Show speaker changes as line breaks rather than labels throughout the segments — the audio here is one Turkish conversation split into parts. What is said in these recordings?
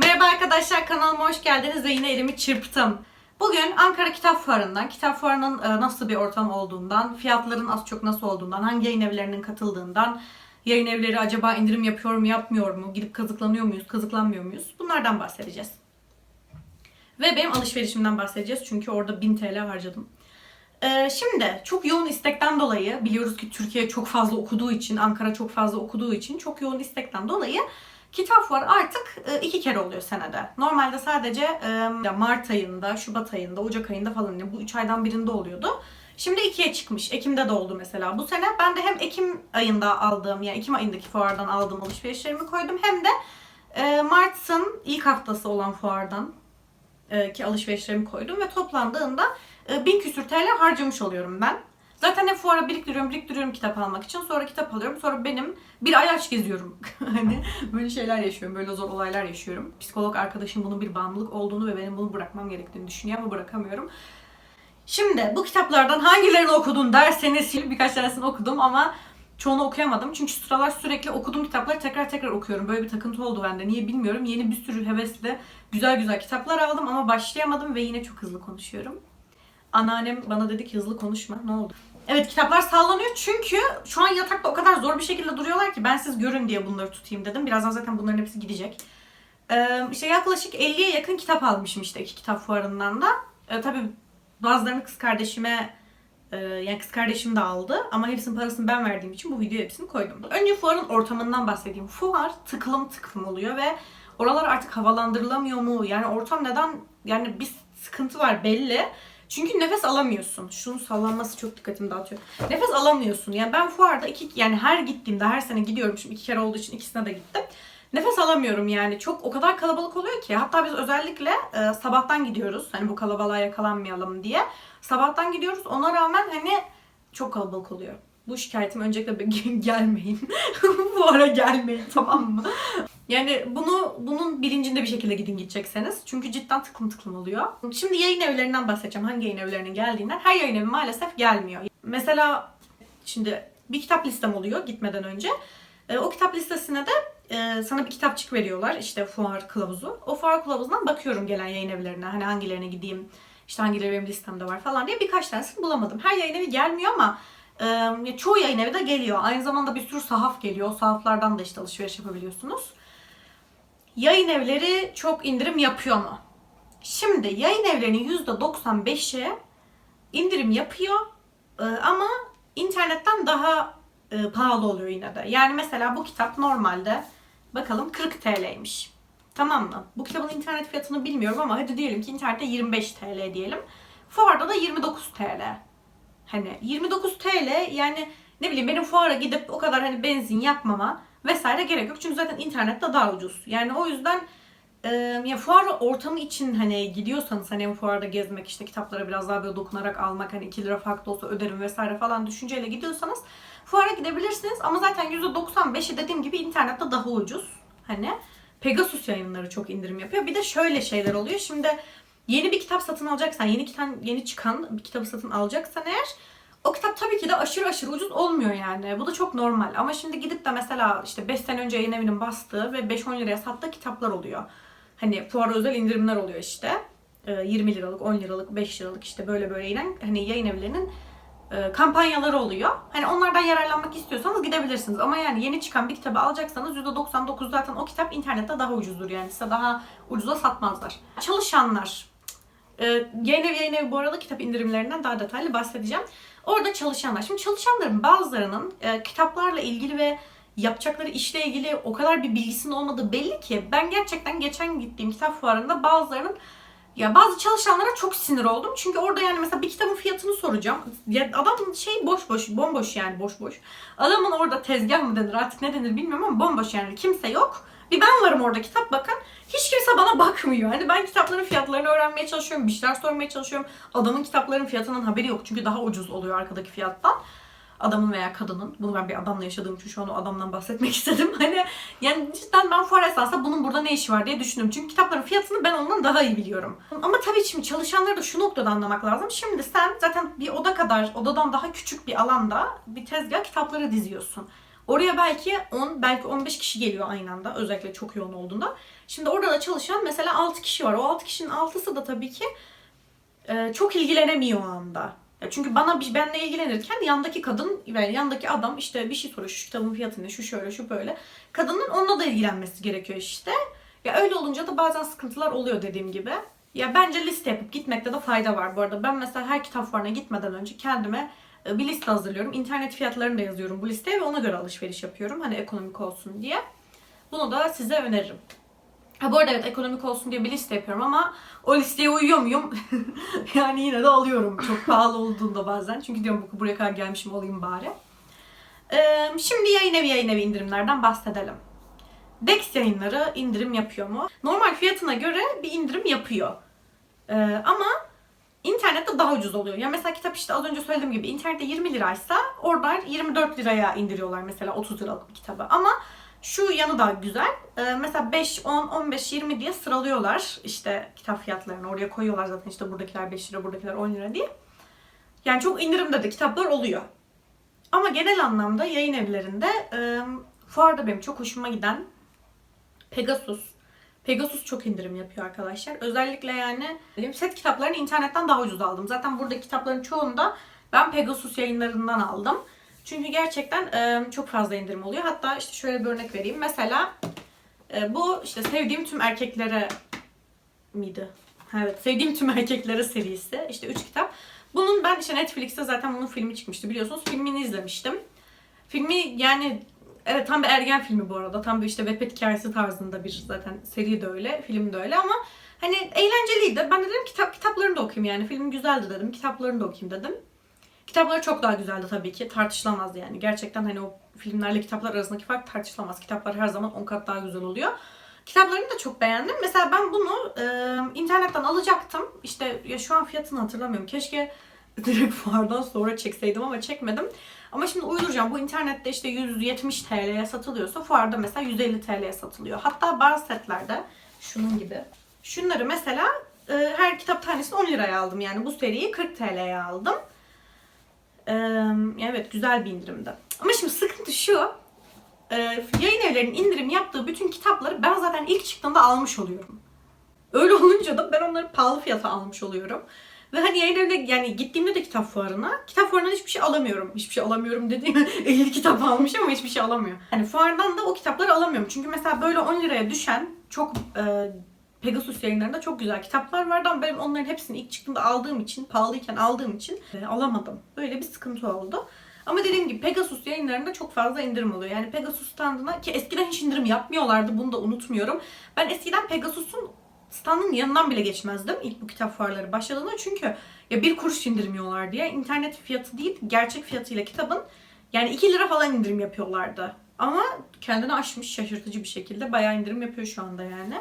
Merhaba arkadaşlar kanalıma hoş geldiniz ve yine elimi çırptım. Bugün Ankara Kitap Fuarı'ndan, kitap fuarının e, nasıl bir ortam olduğundan, fiyatların az çok nasıl olduğundan, hangi yayın evlerinin katıldığından, yayın evleri acaba indirim yapıyor mu yapmıyor mu, gidip kazıklanıyor muyuz, kazıklanmıyor muyuz bunlardan bahsedeceğiz. Ve benim alışverişimden bahsedeceğiz çünkü orada 1000 TL harcadım. Ee, şimdi çok yoğun istekten dolayı biliyoruz ki Türkiye çok fazla okuduğu için, Ankara çok fazla okuduğu için çok yoğun istekten dolayı kitap fuarı artık e, iki kere oluyor senede. Normalde sadece e, Mart ayında, Şubat ayında, Ocak ayında falan yani bu üç aydan birinde oluyordu. Şimdi ikiye çıkmış. Ekim'de de oldu mesela bu sene. Ben de hem Ekim ayında aldığım yani Ekim ayındaki fuardan aldığım alışverişlerimi koydum hem de e, Mart'ın ilk haftası olan fuardan ki alışverişlerimi koydum ve toplandığında bin küsür TL harcamış oluyorum ben. Zaten hep fuara biriktiriyorum, biriktiriyorum kitap almak için. Sonra kitap alıyorum. Sonra benim bir ay aç geziyorum. hani böyle şeyler yaşıyorum, böyle zor olaylar yaşıyorum. Psikolog arkadaşım bunun bir bağımlılık olduğunu ve benim bunu bırakmam gerektiğini düşünüyor ama bırakamıyorum. Şimdi bu kitaplardan hangilerini okudun derseniz birkaç tanesini okudum ama çoğunu okuyamadım. Çünkü sıralar sürekli okuduğum kitapları tekrar tekrar okuyorum. Böyle bir takıntı oldu bende. Niye bilmiyorum. Yeni bir sürü hevesle güzel güzel kitaplar aldım ama başlayamadım ve yine çok hızlı konuşuyorum. Anneannem bana dedi ki hızlı konuşma. Ne oldu? Evet kitaplar sallanıyor çünkü şu an yatakta o kadar zor bir şekilde duruyorlar ki ben siz görün diye bunları tutayım dedim. Birazdan zaten bunların hepsi gidecek. Ee, işte yaklaşık 50'ye yakın kitap almışım işte iki kitap fuarından da. Ee, tabii bazılarını kız kardeşime yani kız kardeşim de aldı ama hepsinin parasını ben verdiğim için bu videoya hepsini koydum. Önce fuarın ortamından bahsedeyim. Fuar tıklım tıklım oluyor ve oralar artık havalandırılamıyor mu? Yani ortam neden yani bir sıkıntı var belli. Çünkü nefes alamıyorsun. Şunun sallanması çok dikkatimi dağıtıyor. Nefes alamıyorsun. Yani ben fuarda iki yani her gittiğimde her sene gidiyorum. Şimdi iki kere olduğu için ikisine de gittim. Nefes alamıyorum yani. Çok o kadar kalabalık oluyor ki. Hatta biz özellikle e, sabahtan gidiyoruz. Hani bu kalabalığa yakalanmayalım diye. Sabahtan gidiyoruz. Ona rağmen hani çok kalabalık oluyor. Bu şikayetim öncelikle gelmeyin. bu ara gelmeyin tamam mı? Yani bunu bunun bilincinde bir şekilde gidin gidecekseniz. Çünkü cidden tıklım tıklım oluyor. Şimdi yayın evlerinden bahsedeceğim. Hangi yayın evlerinin geldiğinden. Her yayın evi maalesef gelmiyor. Mesela şimdi bir kitap listem oluyor gitmeden önce. E, o kitap listesine de e, sana bir kitapçık veriyorlar. İşte fuar kılavuzu. O fuar kılavuzundan bakıyorum gelen yayın evlerine. Hani hangilerine gideyim, işte hangileri benim listemde var falan diye birkaç tanesini bulamadım. Her yayın evi gelmiyor ama e, çoğu yayın evi de geliyor. Aynı zamanda bir sürü sahaf geliyor. O sahaflardan da işte alışveriş yapabiliyorsunuz. Yayın evleri çok indirim yapıyor mu? Şimdi yayın evlerinin %95'i indirim yapıyor e, ama internetten daha e, pahalı oluyor yine de. Yani mesela bu kitap normalde bakalım 40 TL'ymiş. Tamam mı? Bu kitabın internet fiyatını bilmiyorum ama hadi diyelim ki internette 25 TL diyelim. Fuarda da 29 TL. Hani 29 TL yani ne bileyim benim fuara gidip o kadar hani benzin yakmama vesaire gerek yok. Çünkü zaten internette daha ucuz. Yani o yüzden e, ya fuar ortamı için hani gidiyorsanız hani fuarda gezmek işte kitaplara biraz daha böyle dokunarak almak hani 2 lira farklı olsa öderim vesaire falan düşünceyle gidiyorsanız fuara gidebilirsiniz ama zaten %95'i dediğim gibi internette daha ucuz. Hani Pegasus yayınları çok indirim yapıyor. Bir de şöyle şeyler oluyor. Şimdi yeni bir kitap satın alacaksan, yeni kitap yeni çıkan bir kitabı satın alacaksan eğer o kitap tabii ki de aşırı aşırı ucuz olmuyor yani. Bu da çok normal. Ama şimdi gidip de mesela işte 5 sene önce yayın evinin bastığı ve 5-10 liraya sattığı kitaplar oluyor. Hani fuara özel indirimler oluyor işte. 20 liralık, 10 liralık, 5 liralık işte böyle böyle inen hani yayın evlerinin e, kampanyaları oluyor. Hani onlardan yararlanmak istiyorsanız gidebilirsiniz. Ama yani yeni çıkan bir kitabı alacaksanız %99 zaten o kitap internette daha ucuzdur yani size daha ucuza satmazlar. Çalışanlar. E, yayın evi yayın evi bu arada kitap indirimlerinden daha detaylı bahsedeceğim. Orada çalışanlar. Şimdi çalışanların bazılarının e, kitaplarla ilgili ve yapacakları işle ilgili o kadar bir bilgisinin olmadığı belli ki ben gerçekten geçen gittiğim kitap fuarında bazılarının ya bazı çalışanlara çok sinir oldum. Çünkü orada yani mesela bir kitabın fiyatını soracağım. Ya adam şey boş boş, bomboş yani boş boş. Adamın orada tezgah mı denir artık ne denir bilmiyorum ama bomboş yani kimse yok. Bir ben varım orada kitap bakan. Hiç kimse bana bakmıyor. Hani ben kitapların fiyatlarını öğrenmeye çalışıyorum. Bir şeyler sormaya çalışıyorum. Adamın kitapların fiyatının haberi yok. Çünkü daha ucuz oluyor arkadaki fiyattan. Adamın veya kadının. Bunu ben bir adamla yaşadığım için şu an o adamdan bahsetmek istedim. Hani yani cidden ben fuar esasında bunun burada ne işi var diye düşündüm. Çünkü kitapların fiyatını ben ondan daha iyi biliyorum. Ama tabii şimdi çalışanları da şu noktada anlamak lazım. Şimdi sen zaten bir oda kadar, odadan daha küçük bir alanda bir tezgah kitapları diziyorsun. Oraya belki 10, belki 15 kişi geliyor aynı anda. Özellikle çok yoğun olduğunda. Şimdi orada da çalışan mesela 6 kişi var. O 6 kişinin 6'sı da tabii ki e, çok ilgilenemiyor o anda. Ya çünkü bana benle ilgilenirken yandaki kadın ve yandaki adam işte bir şey soruyor şu kitabın fiyatı ne şu şöyle şu böyle. Kadının onunla da ilgilenmesi gerekiyor işte. Ya öyle olunca da bazen sıkıntılar oluyor dediğim gibi. Ya bence liste yapıp gitmekte de fayda var bu arada. Ben mesela her kitap fuarına gitmeden önce kendime bir liste hazırlıyorum. İnternet fiyatlarını da yazıyorum bu listeye ve ona göre alışveriş yapıyorum. Hani ekonomik olsun diye. Bunu da size öneririm. Ha bu arada evet ekonomik olsun diye bir liste yapıyorum ama o listeye uyuyor muyum? yani yine de alıyorum. Çok pahalı olduğunda bazen. Çünkü diyorum bu- buraya kadar gelmişim alayım bari. Ee, şimdi yayın evi yayın evi indirimlerden bahsedelim. Dex yayınları indirim yapıyor mu? Normal fiyatına göre bir indirim yapıyor. Ee, ama internette daha ucuz oluyor. Ya mesela kitap işte az önce söylediğim gibi internette 20 liraysa orada 24 liraya indiriyorlar mesela 30 liralık bir kitabı. Ama şu yanı da güzel. Ee, mesela 5, 10, 15, 20 diye sıralıyorlar işte kitap fiyatlarını. Oraya koyuyorlar zaten işte buradakiler 5 lira, buradakiler 10 lira diye. Yani çok indirimde de kitaplar oluyor. Ama genel anlamda yayın evlerinde e, fuarda benim çok hoşuma giden Pegasus. Pegasus çok indirim yapıyor arkadaşlar. Özellikle yani set kitaplarını internetten daha ucuz aldım. Zaten buradaki kitapların çoğunu da ben Pegasus yayınlarından aldım. Çünkü gerçekten e, çok fazla indirim oluyor. Hatta işte şöyle bir örnek vereyim. Mesela e, bu işte sevdiğim tüm erkeklere miydi? Evet, sevdiğim tüm erkeklere serisi. İşte 3 kitap. Bunun ben işte Netflix'te zaten bunun filmi çıkmıştı biliyorsunuz. Filmini izlemiştim. Filmi yani evet tam bir ergen filmi bu arada. Tam bir işte Wattpad hikayesi tarzında bir zaten seri de öyle, film de öyle ama hani eğlenceliydi. Ben de dedim kitap kitaplarını da okuyayım yani. Film güzeldi dedim. Kitaplarını da okuyayım dedim. Kitapları çok daha güzeldi tabii ki. Tartışılamaz yani. Gerçekten hani o filmlerle kitaplar arasındaki fark tartışılamaz. Kitaplar her zaman 10 kat daha güzel oluyor. Kitaplarını da çok beğendim. Mesela ben bunu e, internetten alacaktım. İşte ya şu an fiyatını hatırlamıyorum. Keşke direkt fuardan sonra çekseydim ama çekmedim. Ama şimdi uyduracağım. Bu internette işte 170 TL'ye satılıyorsa fuarda mesela 150 TL'ye satılıyor. Hatta bazı setlerde şunun gibi. Şunları mesela e, her kitap tanesini 10 liraya aldım. Yani bu seriyi 40 TL'ye aldım. E, evet güzel bir indirimdi. Ama şimdi sıkıntı şu. E, yayın evlerinin indirim yaptığı bütün kitapları ben zaten ilk çıktığında almış oluyorum. Öyle olunca da ben onları pahalı fiyata almış oluyorum. Ve hani yayın evine yani gittiğimde de kitap fuarına, kitap fuarından hiçbir şey alamıyorum. Hiçbir şey alamıyorum dediğim 50 kitap almış ama hiçbir şey alamıyor. Hani fuardan da o kitapları alamıyorum. Çünkü mesela böyle 10 liraya düşen çok e, Pegasus yayınlarında çok güzel kitaplar vardı ama benim onların hepsini ilk çıktığında aldığım için, pahalıyken aldığım için e, alamadım. Böyle bir sıkıntı oldu. Ama dediğim gibi Pegasus yayınlarında çok fazla indirim oluyor. Yani Pegasus standına ki eskiden hiç indirim yapmıyorlardı bunu da unutmuyorum. Ben eskiden Pegasus'un standın yanından bile geçmezdim ilk bu kitap fuarları başladığında. Çünkü ya bir kuruş indirmiyorlar diye internet fiyatı değil gerçek fiyatıyla kitabın yani 2 lira falan indirim yapıyorlardı. Ama kendini aşmış şaşırtıcı bir şekilde bayağı indirim yapıyor şu anda yani.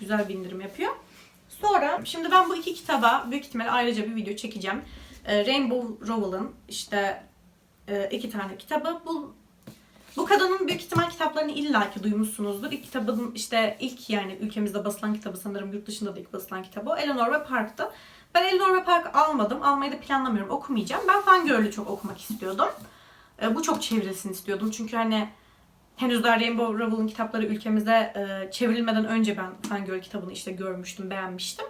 Güzel bir indirim yapıyor. Sonra şimdi ben bu iki kitaba büyük ihtimalle ayrıca bir video çekeceğim. Ee, Rainbow Rowell'ın işte e, iki tane kitabı. Bu bu kadının büyük ihtimal kitaplarını illaki duymuşsunuzdur. İlk kitabın işte ilk yani ülkemizde basılan kitabı sanırım yurt dışında da ilk basılan kitabı o. Eleanor ve Park'tı. Ben Eleanor ve Park almadım. Almayı da planlamıyorum. Okumayacağım. Ben Fangirl'ü çok okumak istiyordum. E, bu çok çevrilsin istiyordum. Çünkü hani henüz daha Rainbow Rowell'ın kitapları ülkemize e, çevrilmeden önce ben Fangirl kitabını işte görmüştüm, beğenmiştim.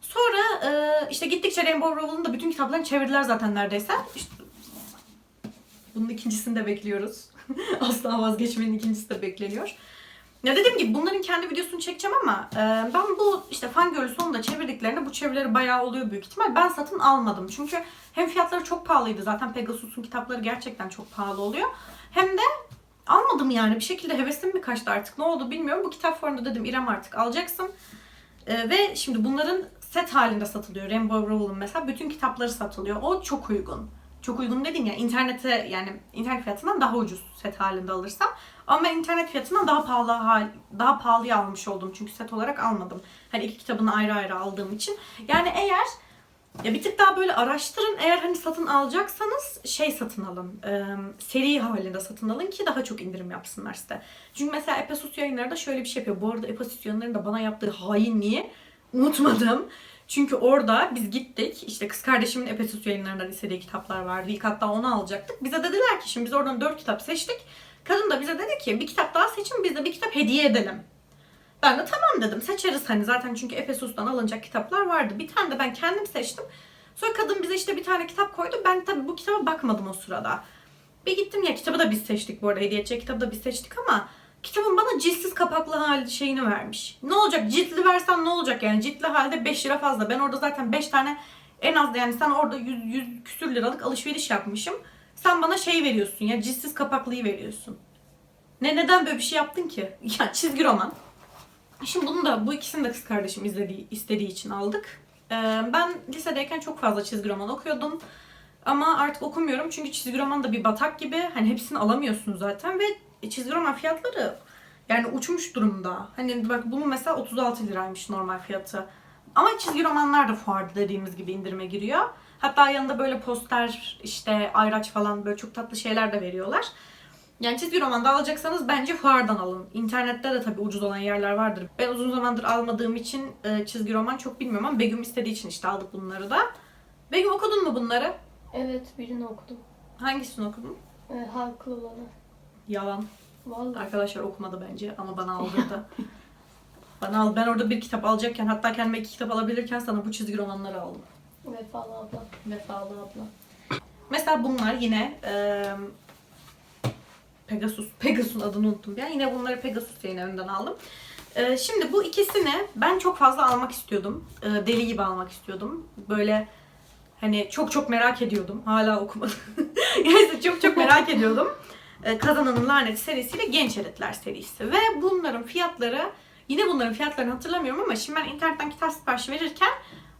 Sonra e, işte gittikçe Rainbow Rowell'ın da bütün kitaplarını çevirdiler zaten neredeyse. İşte bunun ikincisini de bekliyoruz. Asla vazgeçmenin ikincisi de bekleniyor. Ya dediğim gibi bunların kendi videosunu çekeceğim ama e, ben bu işte Fangirl'ü sonunda çevirdiklerinde bu çevirileri bayağı oluyor büyük ihtimal. Ben satın almadım. Çünkü hem fiyatları çok pahalıydı. Zaten Pegasus'un kitapları gerçekten çok pahalı oluyor. Hem de almadım yani. Bir şekilde hevesim mi kaçtı artık ne oldu bilmiyorum. Bu kitap fuarında dedim İrem artık alacaksın. E, ve şimdi bunların set halinde satılıyor. Rainbow Rowell'ın mesela bütün kitapları satılıyor. O çok uygun. Çok uygun dedim ya internete yani internet fiyatından daha ucuz set halinde alırsam. Ama internet fiyatından daha pahalı hal, daha pahalıya almış oldum. Çünkü set olarak almadım. Hani iki kitabını ayrı ayrı aldığım için. Yani eğer ya bir tık daha böyle araştırın. Eğer hani satın alacaksanız şey satın alın. E, seri halinde satın alın ki daha çok indirim yapsınlar size. Çünkü mesela Epesus yayınları da şöyle bir şey yapıyor. Bu arada Epesus yayınlarının da bana yaptığı hainliği unutmadım. Çünkü orada biz gittik. İşte kız kardeşimin Epesus yayınlarından istediği kitaplar vardı. İlk hatta onu alacaktık. Bize dediler ki şimdi biz oradan 4 kitap seçtik. Kadın da bize dedi ki bir kitap daha seçin biz de bir kitap hediye edelim. Ben de tamam dedim seçeriz hani zaten çünkü Efesus'tan alınacak kitaplar vardı. Bir tane de ben kendim seçtim. Sonra kadın bize işte bir tane kitap koydu. Ben tabii bu kitaba bakmadım o sırada. Bir gittim ya kitabı da biz seçtik bu arada hediye edecek kitabı da biz seçtik ama kitabın bana ciltsiz kapaklı hali şeyini vermiş. Ne olacak ciltli versen ne olacak yani ciltli halde 5 lira fazla. Ben orada zaten 5 tane en az da yani sen orada 100, 100 küsür liralık alışveriş yapmışım. Sen bana şey veriyorsun ya ciltsiz kapaklıyı veriyorsun. Ne neden böyle bir şey yaptın ki? Ya çizgi roman. Şimdi bunu da bu ikisini de kız kardeşim izlediği, istediği için aldık. Ee, ben lisedeyken çok fazla çizgi roman okuyordum. Ama artık okumuyorum çünkü çizgi roman da bir batak gibi. Hani hepsini alamıyorsun zaten ve çizgi roman fiyatları yani uçmuş durumda. Hani bak bunun mesela 36 liraymış normal fiyatı. Ama çizgi romanlar da fuarda dediğimiz gibi indirime giriyor. Hatta yanında böyle poster, işte ayraç falan böyle çok tatlı şeyler de veriyorlar. Yani çizgi roman da alacaksanız bence fuardan alın. İnternette de tabii ucuz olan yerler vardır. Ben uzun zamandır almadığım için e, çizgi roman çok bilmiyorum ama Begüm istediği için işte aldık bunları da. Begüm okudun mu bunları?
Evet birini okudum.
Hangisini okudun?
Ee, haklı olanı.
Yalan.
Vallahi.
Arkadaşlar okumadı bence ama bana aldırdı. bana al. Ben orada bir kitap alacakken hatta kendime iki kitap alabilirken sana bu çizgi romanları aldım.
Vefalı abla.
Vefalı abla. Mesela bunlar yine e, Pegasus. Pegasus'un adını unuttum. Ya yine bunları Pegasus yayın evinden aldım. E, şimdi bu ikisini ben çok fazla almak istiyordum. E, deli gibi almak istiyordum. Böyle hani çok çok merak ediyordum. Hala okumadım. yani çok çok merak ediyordum. E, Kazananın Laneti serisiyle Genç Eritler serisi. Ve bunların fiyatları yine bunların fiyatlarını hatırlamıyorum ama şimdi ben internetten kitap siparişi verirken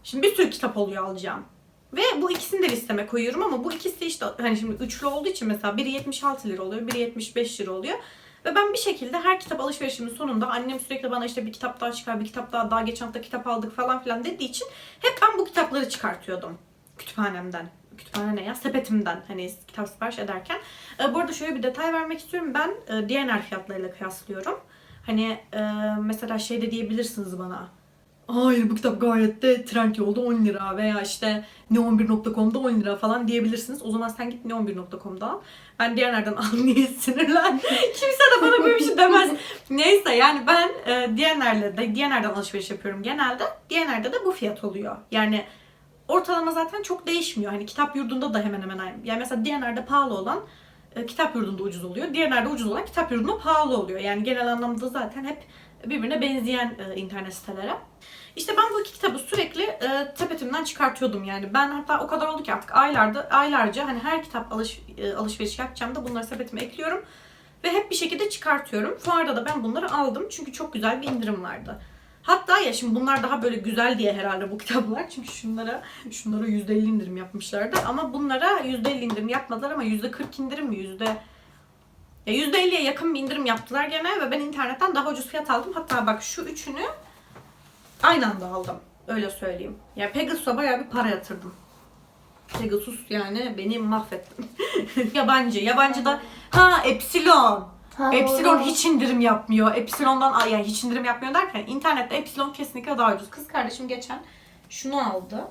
şimdi bir sürü kitap oluyor alacağım. Ve bu ikisini de listeme koyuyorum ama bu ikisi işte hani şimdi üçlü olduğu için mesela biri 76 lira oluyor, biri 75 lira oluyor. Ve ben bir şekilde her kitap alışverişimin sonunda annem sürekli bana işte bir kitap daha çıkar, bir kitap daha, daha geçen hafta kitap aldık falan filan dediği için hep ben bu kitapları çıkartıyordum kütüphanemden. Kütüphane ne ya? Sepetimden hani kitap sipariş ederken. E, bu arada şöyle bir detay vermek istiyorum. Ben e, DNR fiyatlarıyla kıyaslıyorum. Hani e, mesela şey de diyebilirsiniz bana. Hayır bu kitap gayet de Trendyol'da 10 lira veya işte neon1.com'da 10 lira falan diyebilirsiniz. O zaman sen git neon1.com'da al. Ben diğerlerden al niye sinirlen? Kimse de bana böyle bir şey demez. Neyse yani ben e, diğerlerle de diğerlerden alışveriş yapıyorum genelde. Diğerlerde de bu fiyat oluyor. Yani ortalama zaten çok değişmiyor. Hani kitap yurdunda da hemen hemen aynı. Yani mesela diğerlerde pahalı olan e, kitap yurdunda ucuz oluyor. Diğerlerde ucuz olan kitap yurdunda pahalı oluyor. Yani genel anlamda zaten hep birbirine benzeyen e, internet sitelere. İşte ben bu iki kitabı sürekli e, tepetimden çıkartıyordum yani. Ben hatta o kadar oldu ki artık aylarda aylarca hani her kitap alış, e, alışveriş yapacağım da bunları sepetime ekliyorum. Ve hep bir şekilde çıkartıyorum. Fuarda da ben bunları aldım çünkü çok güzel bir indirim vardı. Hatta ya şimdi bunlar daha böyle güzel diye herhalde bu kitaplar. Çünkü şunlara şunlara %50 indirim yapmışlardı. Ama bunlara %50 indirim yapmadılar ama %40 indirim mi? Yüzde ya %50'ye yakın bir indirim yaptılar gene ve ben internetten daha ucuz fiyat aldım. Hatta bak şu üçünü aynı anda aldım. Öyle söyleyeyim. Ya Pegasus'a bayağı bir para yatırdım. Pegasus yani beni mahvettim. yabancı. Yabancı da ha Epsilon.
Ha,
Epsilon
doğru.
hiç indirim yapmıyor. Epsilon'dan ay yani hiç indirim yapmıyor derken internette Epsilon kesinlikle daha ucuz. Kız kardeşim geçen şunu aldı.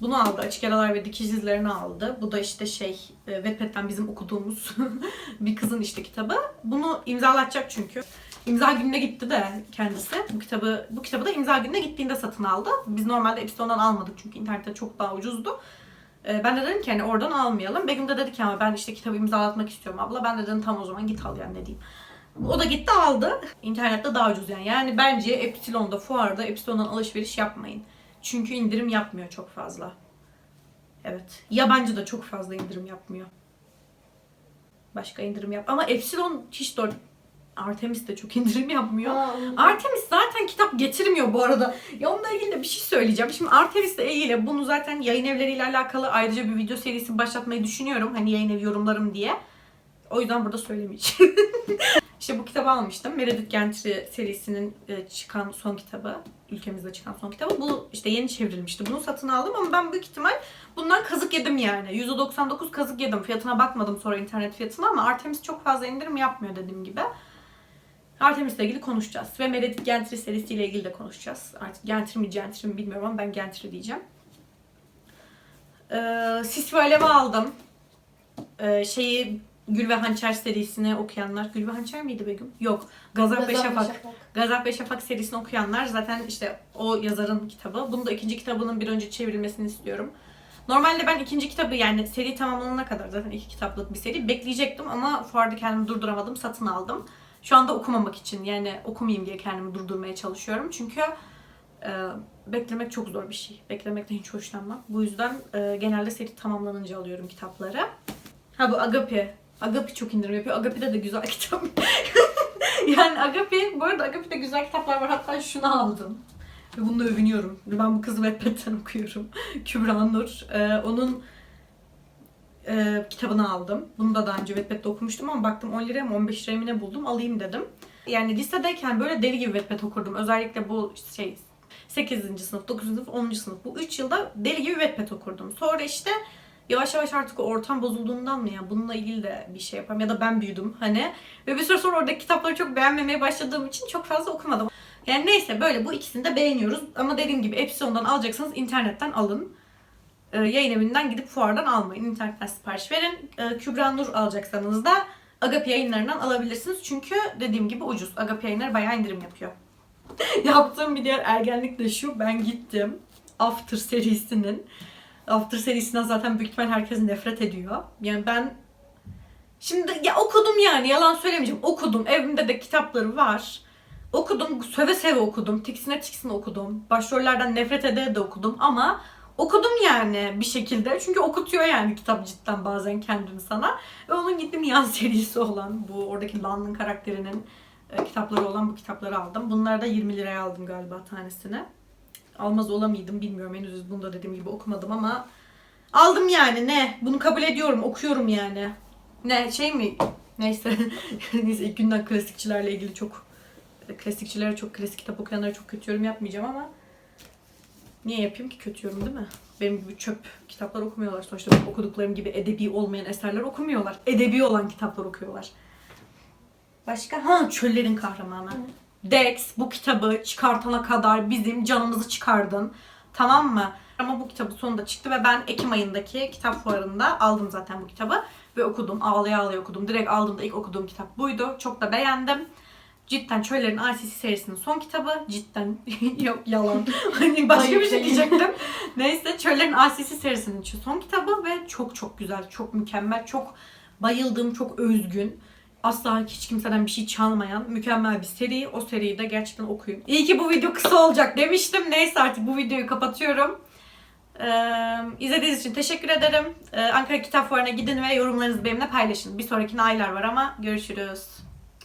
Bunu aldı. Açık yaralar ve dikiş izlerini aldı. Bu da işte şey e, Wattpad'den bizim okuduğumuz bir kızın işte kitabı. Bunu imzalatacak çünkü. İmza gününe gitti de kendisi. Bu kitabı bu kitabı da imza gününe gittiğinde satın aldı. Biz normalde Epsilon'dan almadık çünkü internette çok daha ucuzdu. Ee, Ben de dedim ki hani oradan almayalım. Begüm de dedi ki ama ben işte kitabı imzalatmak istiyorum abla. Ben de dedim tam o zaman git al yani ne diyeyim. O da gitti aldı. İnternette daha ucuz yani. Yani bence Epsilon'da fuarda Epsilon'dan alışveriş yapmayın. Çünkü indirim yapmıyor çok fazla. Evet. Yabancı da çok fazla indirim yapmıyor. Başka indirim yap. Ama Epsilon hiç. Artemis de çok indirim yapmıyor.
Aa,
Artemis zaten kitap getirmiyor bu arada. Ya onunla ilgili de bir şey söyleyeceğim. Şimdi Artemis'le ilgili bunu zaten yayın evleriyle alakalı ayrıca bir video serisi başlatmayı düşünüyorum. Hani yayın evi yorumlarım diye. O yüzden burada söylemeyeceğim. işte bu kitabı almıştım. Meredith Gentry serisinin e, çıkan son kitabı. Ülkemizde çıkan son kitabı. Bu işte yeni çevrilmişti. Bunu satın aldım ama ben büyük ihtimal bundan kazık yedim yani. %99 kazık yedim. Fiyatına bakmadım sonra internet fiyatına ama Artemis çok fazla indirim yapmıyor dediğim gibi. Artemis'le ilgili konuşacağız. Ve Meredith Gentry serisiyle ilgili de konuşacağız. Artık Gentry mi Gentry mi bilmiyorum ama ben Gentry diyeceğim. Ee, Sis ve Alev'i aldım. Ee, şeyi Gül ve Hançer serisini okuyanlar. Gül ve Hançer miydi Begüm? Yok. Gazap ve
Gazap
Şafak. Gazap ve Şafak serisini okuyanlar zaten işte o yazarın kitabı. Bunu da ikinci kitabının bir önce çevrilmesini istiyorum. Normalde ben ikinci kitabı yani seri tamamlanana kadar zaten iki kitaplık bir seri bekleyecektim ama fuarda kendimi durduramadım, satın aldım. Şu anda okumamak için yani okumayayım diye kendimi durdurmaya çalışıyorum. Çünkü e, beklemek çok zor bir şey. Beklemekten hiç hoşlanmam. Bu yüzden e, genelde seri tamamlanınca alıyorum kitapları. Ha bu Agapi. Agapi çok indirim yapıyor. Agapi'de de güzel kitap. yani Agapi, bu arada Agapi'de güzel kitaplar var. Hatta şunu aldım. Ve bununla övünüyorum. Ben bu kızı Wattpad'den okuyorum. Kübra Nur. Ee, onun e, kitabını aldım. Bunu da daha önce Wattpad'de okumuştum ama baktım 10 liraya mı 15 liraya mı ne buldum alayım dedim. Yani lisedeyken böyle deli gibi Wattpad okurdum. Özellikle bu şey 8. sınıf, 9. sınıf, 10. sınıf. Bu 3 yılda deli gibi Wattpad okurdum. Sonra işte yavaş yavaş artık ortam bozulduğundan mı ya bununla ilgili de bir şey yaparım ya da ben büyüdüm hani ve bir süre sonra oradaki kitapları çok beğenmemeye başladığım için çok fazla okumadım. Yani neyse böyle bu ikisini de beğeniyoruz ama dediğim gibi Epson'dan alacaksanız internetten alın. Ee, yayın evinden gidip fuardan almayın. İnternetten sipariş verin. Ee, Kübra Nur alacaksanız da Agapi yayınlarından alabilirsiniz. Çünkü dediğim gibi ucuz. Agapi yayınları bayağı indirim yapıyor. Yaptığım bir diğer ergenlik de şu. Ben gittim. After serisinin. After serisinden zaten büyük ihtimal herkes nefret ediyor. Yani ben şimdi ya okudum yani yalan söylemeyeceğim. Okudum. Evimde de kitapları var. Okudum. Söve seve okudum. Tiksine tiksine okudum. Başrollerden nefret ede de okudum ama okudum yani bir şekilde. Çünkü okutuyor yani kitap cidden bazen kendini sana. Ve onun gittim yan serisi olan bu oradaki Lan'ın karakterinin e, kitapları olan bu kitapları aldım. Bunları da 20 liraya aldım galiba tanesini. Almaz olamaydım bilmiyorum henüz bunu da dediğim gibi okumadım ama aldım yani ne? Bunu kabul ediyorum okuyorum yani. Ne şey mi? Neyse. Neyse ilk günden klasikçilerle ilgili çok klasikçilere çok klasik kitap okuyanlara çok kötü yorum yapmayacağım ama niye yapayım ki kötü yorum değil mi? Benim gibi çöp kitaplar okumuyorlar. Sonuçta okuduklarım gibi edebi olmayan eserler okumuyorlar. Edebi olan kitaplar okuyorlar. Başka? Ha Çöllerin Kahramanı. Dex bu kitabı çıkartana kadar bizim canımızı çıkardın. Tamam mı? Ama bu kitabı sonunda çıktı ve ben Ekim ayındaki kitap fuarında aldım zaten bu kitabı. Ve okudum. Ağlaya ağlaya okudum. Direkt aldığımda ilk okuduğum kitap buydu. Çok da beğendim. Cidden Çöllerin RCC serisinin son kitabı. Cidden yok yalan. hani başka bir şey
Hayır.
diyecektim. Neyse Çöllerin RCC serisinin son kitabı ve çok çok güzel, çok mükemmel, çok bayıldığım, çok özgün. Asla hiç kimseden bir şey çalmayan mükemmel bir seri. O seriyi de gerçekten okuyun. İyi ki bu video kısa olacak demiştim. Neyse artık bu videoyu kapatıyorum. Ee, izlediğiniz için teşekkür ederim. Ee, Ankara Kitap Fuarı'na gidin ve yorumlarınızı benimle paylaşın. Bir sonrakine aylar var ama görüşürüz.